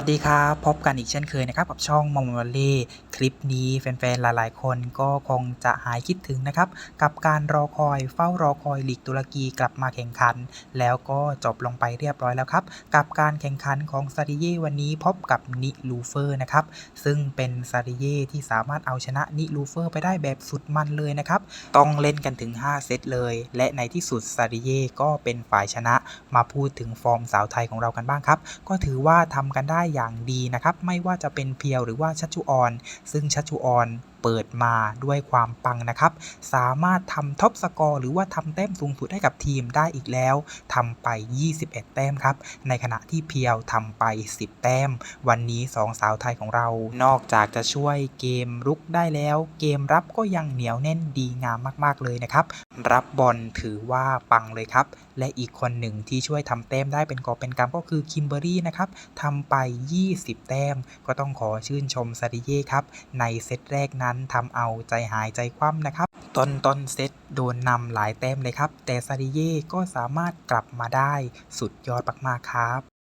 วัสดีครับ พบกันอีกเช่นเคยนะครับ กับช่องมอมวลเล่คลิปนี้แฟนๆ หลายๆ คนก็คงจะหายคิดถึงนะครับ กับการรอคอยเฝ้ารอคอยลีกตุรกีกลับมาแข่งขัน แล้วก็จบลงไปเรียบร้อยแล้วครับ กับการแข่งขันของซาดิเย่วันนี้พบกับนิลูเฟอร์นะครับ ซึ่งเป็นซาดิเย่ที่สามารถเอาชนะนิลูเฟอร์ไปได้แบบสุดมันเลยนะครับ ต้องเล่นกันถึง 5 เซตเลย และในที่สุดซาดิเย่ก็เป็นฝ่ายชนะ มาพูดถึงฟอร์มสาวไทยของเรากันบ้างครับ ก็ถือว่าทำกันได้อย่างดีนะครับ ไม่ว่าจะเป็นเพียวหรือว่าชัชชุออน ซึ่งชัชชุออนเปิดมาด้วยความปังนะครับ สามารถทำท็อปสกอร์หรือว่าทำแต้มสูงสุดให้กับทีมได้อีกแล้วทำไป 21 แต้มครับ ในขณะที่เพียวทำไป 10 แต้ม วันนี้ 2 สาวไทยของเรา นอกจากจะช่วยเกมรุกได้แล้ว เกมรับก็ยังเหนียวแน่นดีงามมาก ๆ เลยนะครับ รับบอลถือว่าปังเลยครับ และอีกคนหนึ่งที่ช่วยทำแต้มได้เป็นกอบเป็นกำก็คือคิมเบอรี่นะครับทำไป 20 แต้ม ก็ต้องขอชื่นชมซาดิเย่ครับ ในเซตแรกนั้นทำเอาใจหายใจคว่ำนะครับ ตอนต้นเซตโดนนำหลายแต้มเลยครับ แต่ซาดิเย่ก็สามารถกลับมาได้สุดยอดมากๆครับ